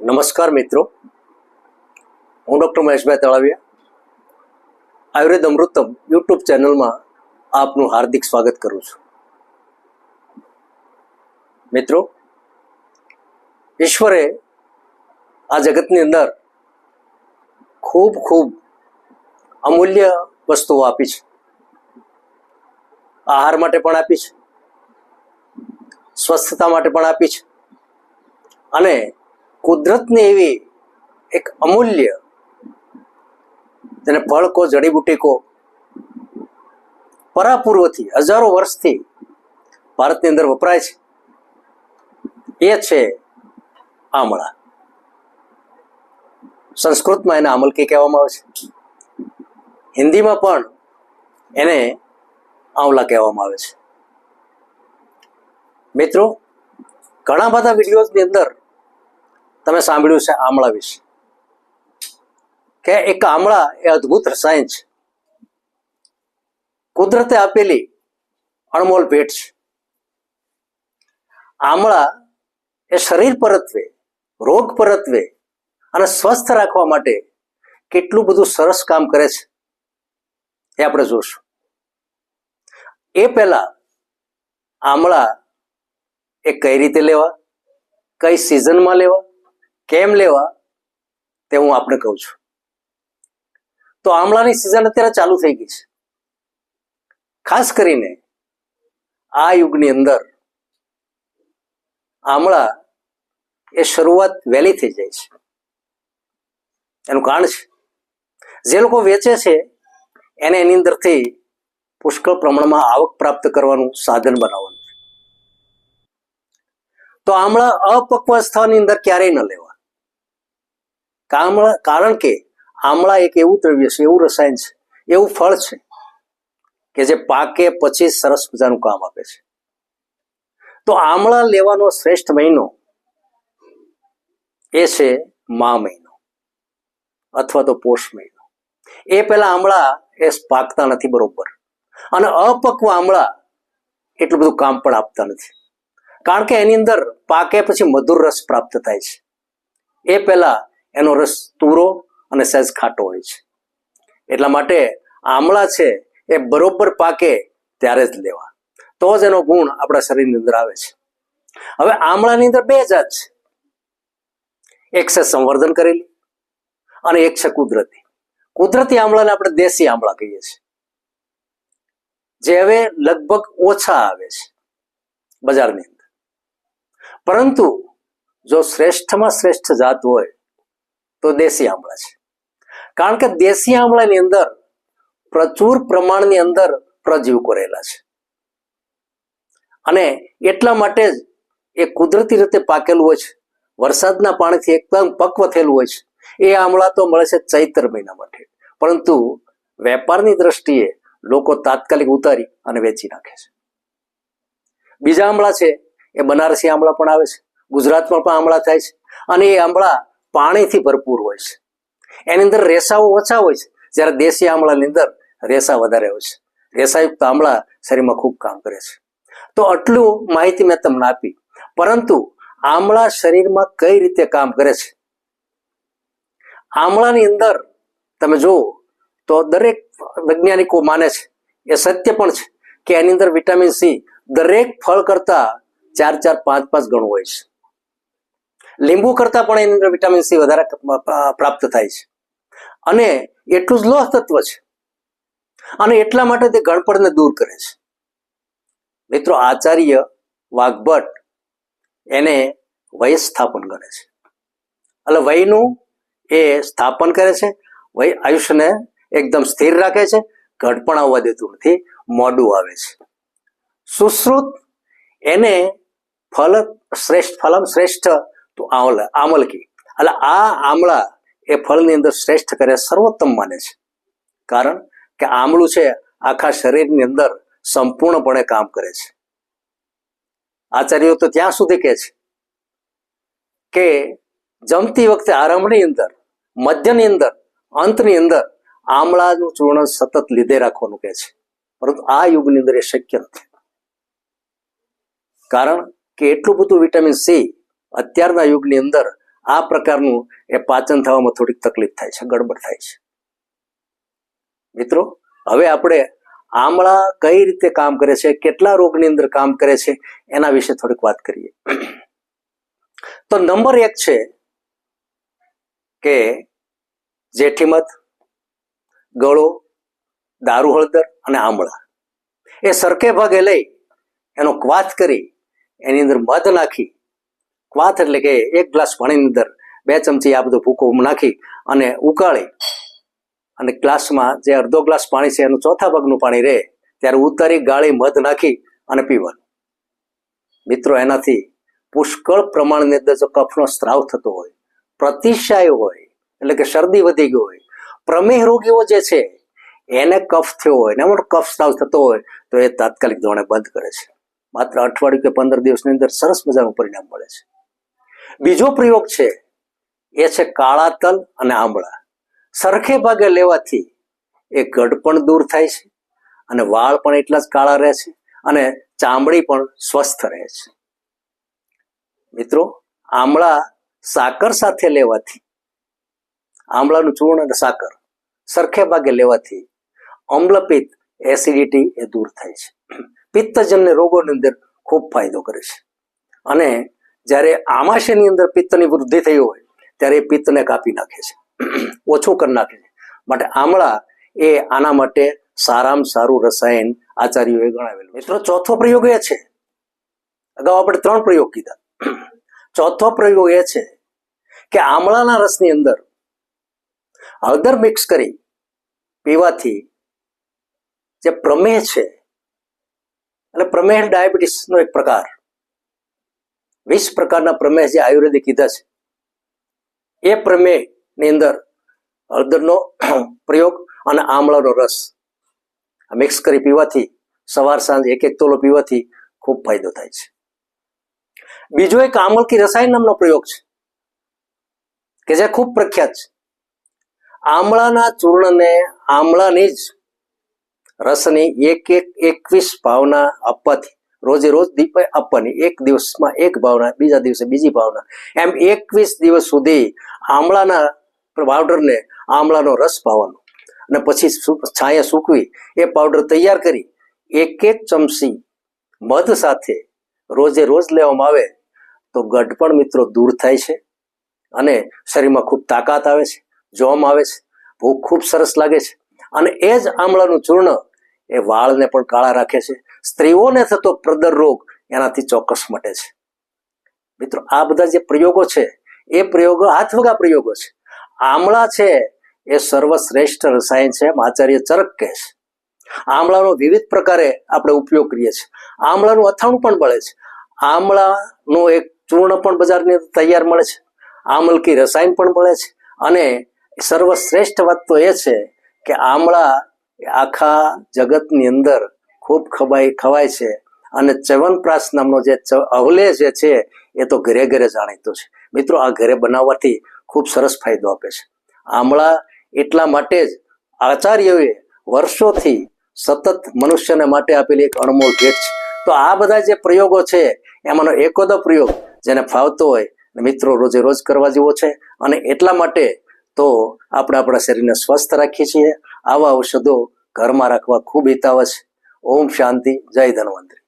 નમસ્કાર મિત્રો. હું ડૉક્ટર મહેશભાઈ તળાવિયા. આયુર્વેદ અમૃતમ યુટ્યુબ ચેનલમાં આપનું હાર્દિક સ્વાગત કરું છું. મિત્રો, ઈશ્વરે આ જગતની અંદર ખૂબ ખૂબ અમૂલ્ય વસ્તુઓ આપી છે. આહાર માટે પણ આપી છે. સ્વસ્થતા માટે પણ આપી છે. અને કુદરતની એવી એક અમૂલ્ય તેને ફળ કો જડીબુટી કો પરાપૂર્વથી, હજારો વર્ષથી ભારતની અંદર વપરાય છે. એ છે આમળા. સંસ્કૃતમાં એને આમલકી કહેવામાં આવે છે. હિન્દીમાં પણ એને આંવલા કહેવામાં આવે છે. મિત્રો, ઘણા બધા વિડીયોઝની અંદર તમે સાંભળ્યું છે આમળા વિશે. કે એક આમળા એ અદભુત રસાયણ છે. કુદરતે આપેલી અણમોલ ભેટ છે. આમળા એ શરીર પરત્વે, રોગ પરત્વે અને સ્વસ્થ રાખવા માટે કેટલું બધું સરસ કામ કરે છે. એ આપણે જોશું. એ પહેલા આમળા એ કઈ રીતે લેવા? કઈ સિઝનમાં લેવા? કેમ લેવા તે હું આપણે કહું છું. તો આમળાની સિઝન અત્યારે ચાલુ થઈ ગઈ છે. ખાસ કરીને આ યુગની અંદર આમળા એ શરૂઆત વહેલી થઈ જાય છે. એનું કારણ છે. જે લોકો વેચે છે એને એની અંદરથી પુષ્કળ પ્રમાણમાં આવક પ્રાપ્ત કરવાનું સાધન બનાવવાનું તો આમળા અપક્વ અવસ્થાની અંદર ક્યારેય ન લેવા કારણ કે આમળા એક એવું દ્રવ્ય છે, એવું રસાયણ છે, એવું ફળ છે, કે જે પાકે પછી સરસ મજાનું કામ આપે છે. તો આમળા લેવાનો શ્રેષ્ઠ મહિનો એ છે મા મહિનો અથવા તો પોષ મહિનો. એ પહેલા આમળા એ પાકતા નથી બરોબર. અને અપક્વ આમળા એટલું બધું કામ પણ આપતા નથી. કારણ કે એની અંદર પાકે પછી મધુર રસ પ્રાપ્ત થાય છે. એ પહેલા એનો રસ તુરો અને સહેજ ખાટો હોય છે. એટલા માટે આમળા છે એ બરોબર પાકે ત્યારે જ લેવા. તો જ એનો ગુણ આપણા શરીરની અંદર આવે છે. હવે આમળાની અંદર બે જાત છે. એક છે સંવર્ધન કરેલી અને એક છે કુદરતી. કુદરતી આમળાને આપણે દેશી આમળા કહીએ છીએ. જે હવે લગભગ ઓછા આવે છે બજારની અંદર. પરંતુ જો શ્રેષ્ઠમાં શ્રેષ્ઠ જાત હોય તો દેશી આમળા છે. કારણ કે દેશી આમળાની અંદર પ્રચુર પ્રમાણની અંદર પ્રજીવકો રહેલા છે. અને એટલા માટે જ એ કુદરતી રીતે પાકેલું હોય છે. વરસાદના પાણીથી એકદમ પક્વ થયેલું હોય છે. એ આમળા તો મળે છે ચૈત્ર મહિના માટે. પરંતુ વેપારની દ્રષ્ટિએ લોકો તાત્કાલિક ઉતારી અને વેચી નાખે છે. બીજા આમળા છે. એ બનારસી આમળા પણ આવે છે. ગુજરાતમાં પણ આમળા થાય છે. અને એ આમળા પાણીથી ભરપૂર હોય છે. એની અંદર રેસાઓ ઓછા હોય છે. જ્યારે દેશી આમળાની અંદર રેસા વધારે હોય છે. રેસાયુક્ત આમળા શરીરમાં ખૂબ કામ કરે છે. તો આટલું માહિતી મેં તમને આપી. પરંતુ આમળા શરીરમાં કઈ રીતે કામ કરે છે? આમળાની અંદર તમે જુઓ તો દરેક વૈજ્ઞાનિકો માને છે. એ સત્ય પણ છે કે એની અંદર વિટામિન સી દરેક ફળ કરતા ચાર ચાર પાંચ પાંચ ગણું હોય છે. લીંબુ કરતા પણ એની અંદર વિટામિન સી વધારે પ્રાપ્ત થાય છે. અને એટલું જ લોહ તત્વ છે. અને એટલા માટે તે ગણપણને દૂર કરે છે. મિત્રો, આચાર્ય વાઘભટ્ટ એને વય સ્થાપન કરે છે. એટલે વયનું એ સ્થાપન કરે છે. વય આયુષ્યને એકદમ સ્થિર રાખે છે. ઘટપણ આવવા દેતું નથી. મોડું આવે છે. સુશ્રુત એને ફલ, શ્રેષ્ઠ ફલમ, શ્રેષ્ઠ તો આમલ, આમલકી. એટલે આ આમળા એ ફળની અંદર શ્રેષ્ઠ કરે સર્વોત્તમ માને છે. કારણ કે આમળું છે, આખા શરીરની અંદર સંપૂર્ણપણે કામ કરે છે. આચાર્યો તો ત્યાં સુધી કહે છે કે જમતી વખતે આરંભની અંદર, મધ્યની અંદર, અંતની અંદર આમળાનું ચૂર્ણ સતત લીધે રાખવાનું કહે છે. પરંતુ આ યુગની અંદર એ શક્ય નથી. કારણ કે એટલું બધું વિટામિન સી અત્યારના યુગની અંદર આ પ્રકારનું એ પાચન થવામાં થોડીક તકલીફ થાય છે, ગડબડ થાય છે. મિત્રો, હવે આપણે આમળા કઈ રીતે કામ કરે છે, કેટલા રોગની અંદર કામ કરે છે, એના વિશે થોડીક વાત કરીએ. તો નંબર એક છે કે જેઠીમધ ગળો, દારૂ હળદર અને આમળા. એ સરખે ભાગે લઈ એનો ક્વાથ કરી, એની અંદર મધ નાખી ક્વાથ એટલે કે એક ગ્લાસ પાણીની અંદર બે ચમચી આ બધું ભૂકો નાખી અને ઉકાળી અને ગ્લાસમાં જે અડધો ગ્લાસ પાણી છે એનું ચોથા ભાગનું પાણી રહે, ત્યારે ઉતારી ગાળી મધ નાખી અને પીવાનું. મિત્રો, એનાથી પુષ્કળ પ્રમાણની અંદર જો કફનો સ્ત્રાવ થતો હોય, પ્રતિશાય હોય, એટલે કે શરદી વધી ગઈ હોય, પ્રમેહ રોગીઓ જે છે, એને કફ થયો હોય ને કફ સ્ત્રાવ થતો હોય, તો એ તાત્કાલિક ધોરણે બંધ કરે છે. માત્ર અઠવાડિયું કે પંદર દિવસની અંદર સરસ મજાનું પરિણામ મળે છે. બીજો પ્રયોગ છે, એ છે કાળા તલ અને આંબળા. સરખે ભાગે લેવાથી એ ગઢ પણ દૂર થાય છે અને વાળ પણ એટલા જ કાળા રહે છે અને ચામડી પણ સ્વસ્થ રહે છે. મિત્રો આમળા સાકર સાથે લેવાથી આમળાનું ચૂર્ણ અને સાકર સરખે ભાગે લેવાથી અમ્લપિત્ત એસિડિટી એ દૂર થાય છે. પિત્તજન્ય રોગોની અંદર ખૂબ ફાયદો કરે છે અને જ્યારે આમાશયની અંદર પિત્તની વૃદ્ધિ થઈ હોય, ત્યારે એ પિત્તને કાપી નાખે છે. ઓછું કરી નાખે છે. માટે આમળા એ આના માટે સારામાં સારું રસાયણ આચાર્યોએ ગણાવેલું મિત્રો, ચોથો પ્રયોગ એ છે. અગાઉ આપણે ત્રણ પ્રયોગ કીધા. ચોથો પ્રયોગ એ છે કે આમળાના રસની અંદર હળદર મિક્સ કરી પીવાથી જે પ્રમેહ છે અને પ્રમેહ ડાયાબિટીસનો એક પ્રકાર વીસ પ્રકારના પ્રમેહ જે આયુર્વેદે કીધા છે. એ પ્રમેહની અંદર હળદરનો પ્રયોગ અને આમળાનો રસ. મિક્સ કરી પીવાથી સવાર સાંજ એક એક તોલો પીવાથી ખૂબ ફાયદો થાય છે. બીજો એક આમળકી રસાયણ નામનો પ્રયોગ છે, કે જે ખૂબ પ્રખ્યાત છે. આમળાના ચૂર્ણને આમળાની જ રસની એક એક એકવીસ ભાવના આપવાથી રોજે રોજ દીપ આપવાની, એક દિવસમાં એક ભાવના, બીજા દિવસે બીજી ભાવના. એમ એકવીસ દિવસ સુધી આમળાના પાવડરને આમળાનો રસ પાવાનો. અને પછી છાંયા સૂકવી, એ પાવડર તૈયાર કરી, એક એક ચમચી મધ સાથે રોજે રોજ લેવામાં આવે, તો ગઢપણ મિત્રો દૂર થાય છે અને શરીરમાં ખૂબ તાકાત આવે છે, જોમ આવે છે, ભૂખ ખૂબ સરસ લાગે છે. અને એ જ આમળાનું ચૂર્ણ એ વાળને પણ કાળા રાખે છે. સ્ત્રીઓને થતો પ્રદર રોગ એનાથી ચોક્કસ મટે છે. મિત્રો, આ બધા જે પ્રયોગો છે, એ પ્રયોગો હાથવગા પ્રયોગો છે. આમળા છે, એ સર્વશ્રેષ્ઠ રસાયણ છે એમ આચાર્ય ચરક કહે છે. આમળાનો વિવિધ પ્રકારે આપણે ઉપયોગ કરીએ છીએ. આમળાનું અથાણું પણ મળે છે. આમળાનું એક ચૂર્ણ પણ બજારની તૈયાર મળે છે. આમલકી રસાયણ પણ મળે છે. અને સર્વશ્રેષ્ઠ વાત તો એ છે કે આમળા આખા જગતની અંદર ખૂબ ખવાય ખવાય છે. અને ચ્યવનપ્રાશ નામનો જે અવલે જે છે, એ તો ઘરે ઘરે જાણીતો છે. મિત્રો, આ ઘરે બનાવવાથી ખૂબ સરસ ફાયદો આપે છે. આમળા એટલા માટે જ આચાર્યોએ વર્ષોથી સતત મનુષ્યને માટે આપેલી એક અણમોલ ભેટ છે. તો આ બધા જે પ્રયોગો છે, એમાંનો એકોદો પ્રયોગ જેને ફાવતો હોય, મિત્રો, રોજે રોજ કરવા જેવો છે. અને એટલા માટે તો આપણે આપણા શરીરને સ્વસ્થ રાખીએ છીએ. આવા ઔષધો ઘરમાં રાખવા ખૂબ હિતાવ છે. ఓం శాంతి జై ధనవంతరి.